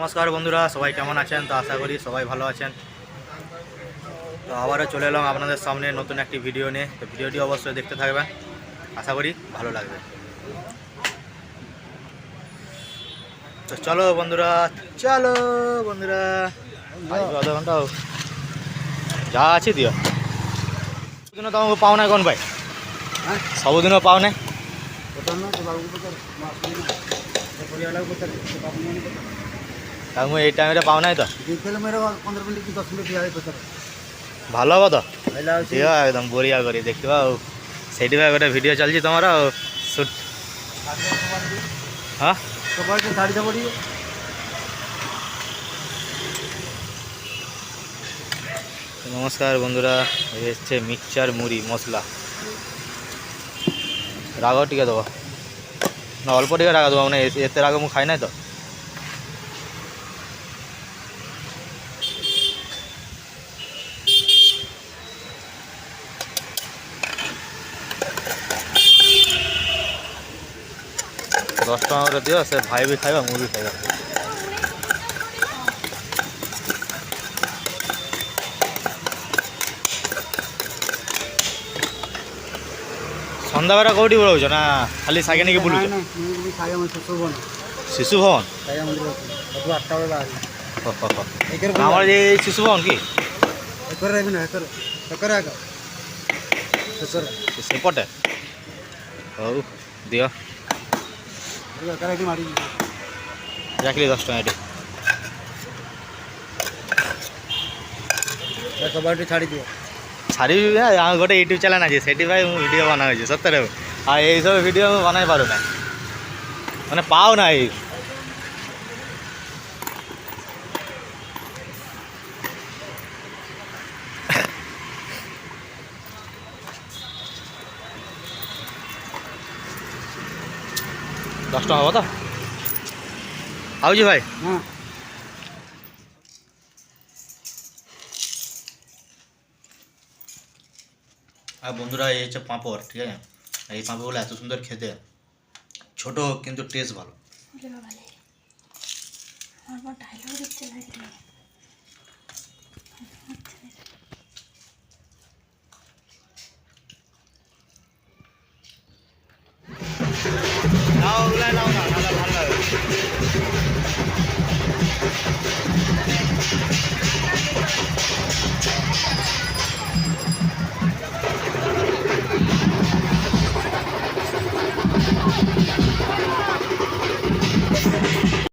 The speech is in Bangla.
নমস্কার বন্ধুরা সবাই কেমন আছেন তো আশা করি সবাই ভালো আছেন তো আবারও চলে এলাম আপনাদের সামনে নতুন একটি ভিডিও নিয়ে তো ভিডিওটি অবশ্যই দেখতে থাকবেন আশা করি ভালো লাগবে তো চলো বন্ধুরা চলো বন্ধুরা আসবে আধা ঘন্টা হোক। যা আছে দিও ସବୁଦିନ ତମକୁ ପାଉ ନାହିଁ କ'ଣ ପାଇଁ হ্যাঁ ସବୁଦିନ ପାଉ ନାହିଁ পচার না তো বাবুকে পচার মা আসবে না তো পরিবারটাকে পচার তো বাবু মানে পচার ତାଙ୍କୁ ଏଇ ଟାଇମ୍ରେ ପାଉ ନାହିଁ ତ দেখলে মেরে পনেরো মিনিট কি দশ মিনিট দিয়ে পচার ଭଲ ହେବ ତ ଖାଇଲା ଅଛି ଦିଅ ଏକଦମ ବଢ଼ିଆ କରି ଦେଖିବା ଆଉ ସେଇଠି ବା ଗୋଟେ ଭିଡ଼ିଓ ଚାଲିଛି ତମର ଆଉ ସୁଟ୍ ହଁ সবাইকে শাড়ি দেবো দিয়ে তো নমস্কার বন্ধুরা এই হচ্ছে মিক্সচার মুড়ি মশলা রাগ ଟିକେ দেবো না অল্প ଟିକେ রাগ দেবো মানে এ- এতে রাগ ମୁଁ খাই নাই তো ଦଶ ଟଙ୍କା করে ଦିଅ ସେ ଭାଇ ବି ଖାଇବା ମୁଁ ବି ଖାଇବା ସନ୍ଧ୍ୟାବେଳେ କେଉଁଠି ରହୁଛ ନା ଖାଲି ସାଇକେଲ ନେଇକି ବୁଲୁଛ ଖାଇବା ମନ୍ଦିର ଶ୍ୱଶୁର ବନ ଶିଶୁ ଭବନ ଖାଇବା ମନ୍ଦିର ଅଛି ସବୁ ଆଠଟା ବେଳେ ବାହାରି ହ, ହ, ହ। ଏକରେ ଆମର ଏ ଶିଶୁ ଭବନ କି ଏକରେ ରହିବି ନା ଏକରେ ଏକରେ ଆଗ ଶେଷରେ ସେ- ସେପଟେ ହଉ ଦିଅ ଏକରେ ଏଠି ମାଡ଼ି ଜାକିଲି ଦଶ ଟଙ୍କା ଏଠି କବାଟି ଛାଡ଼ି ଦିଅ ଛାଡ଼ିବି ନା ଆମ ଗୋଟେ ୟୁଟ୍ୟୁବ୍ ଚ୍ୟାନେଲ୍ ଅଛି ସେଥିପାଇଁ ମୁଁ ଭିଡ଼ିଓ ବନାଉଛି ସତରେ ଆଉ ଏଇସବୁ ଭିଡ଼ିଓ ମୁଁ ବନାଇ ପାରୁନାହିଁ ମାନେ ପାଉନାହିଁ দশ টাকা কথা আউজি ভাই। হ্যাঁ। আর বন্ধুরা এই হচ্ছে পাঁপড় ঠিক আছে? এই পাঁপড়গুলো এত সুন্দর খেতে। ছোট কিন্তু টেস্ট ভালো।